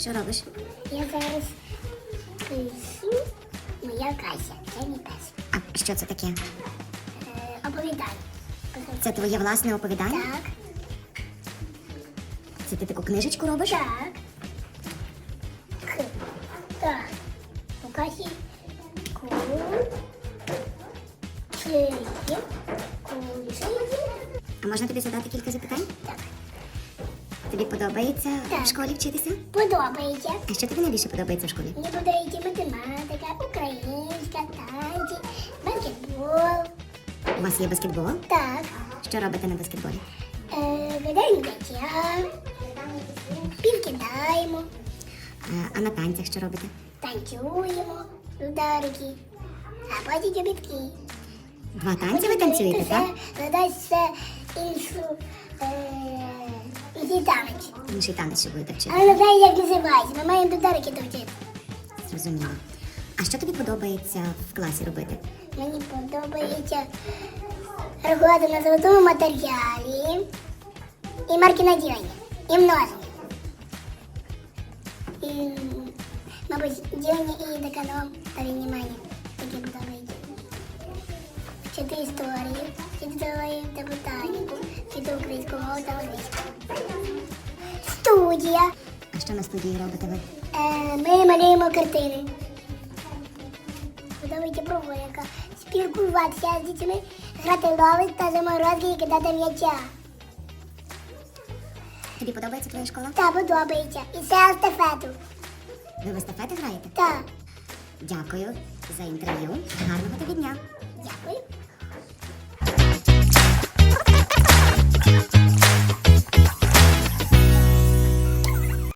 Що робиш? Я зараз пишу моя Кася. Це мій пес. А що це таке? Е, оповідаю. Це твоє власне оповідання? Так. Це ти таку книжечку робиш? Так. К. Так. У Касі ку. Чи. Кулі. А можна тобі задати кілька запитань? Так. Тобі подобається Так. в школі вчитися? Подобається. А що тобі найбільше подобається в школі? Мені подобається математика, українська, танці, баскетбол. У вас є баскетбол? Так. Що робите на баскетболі? Е, Гадаємо м'яча, підкидаємо, А, а на танцях що робите? танцюємо, ударики, а потім чобітки. Два танці ви танцюєте, так? Задасть все іншу е, інший танець. Інший танець ще вчити. Але не знаю, як називається. Ми маємо ударики довчити. Зрозуміло. А що тобі подобається в класі робити? Мені подобається рахувати на золотому матеріалі і марки наділення, і множення. І, мабуть, ділення і деканом та віднімання. Таке подобається. Вчити історію, вчити та ботаніку, вчити українську мову та англійську. Студія. А що на студії робите ви? Е, ми малюємо картини. Подобається прогулянка. Спілкуватися з дітьми, грати в лови та заморозки і кидати м'яча. Тобі подобається твоя школа? Та подобається. І це естафету. Ви в естафети граєте? Так. Дякую за інтерв'ю. Гарного тобі дня.